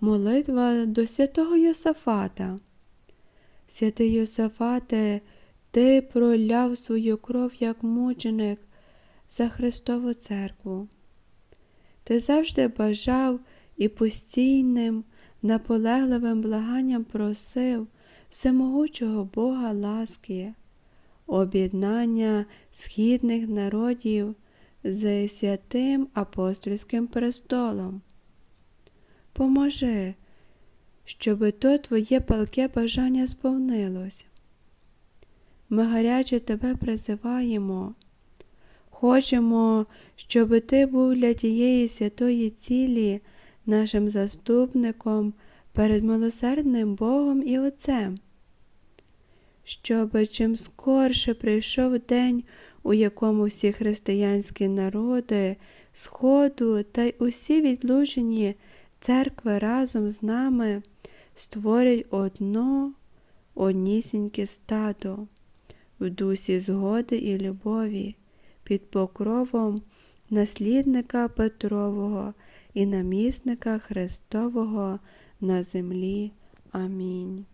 Молитва до святого Йосафата. Святий Йосафате, ти проляв свою кров як мученик за Христову церкву. Ти завжди бажав і постійним, наполегливим благанням просив всемогучого Бога ласки, об'єднання східних народів з святим апостольським престолом. Поможи, щоби то твоє палке бажання сповнилось. Ми гаряче тебе призиваємо. Хочемо, щоб ти був для тієї святої цілі нашим заступником перед милосердним Богом і Отцем, щоб чим скорше прийшов день, у якому всі християнські народи Сходу та й усі відлучені церкви разом з нами створять одно однісіньке стадо в дусі згоди і любові під покровом наслідника Петрового і намісника Христового на землі. Амінь.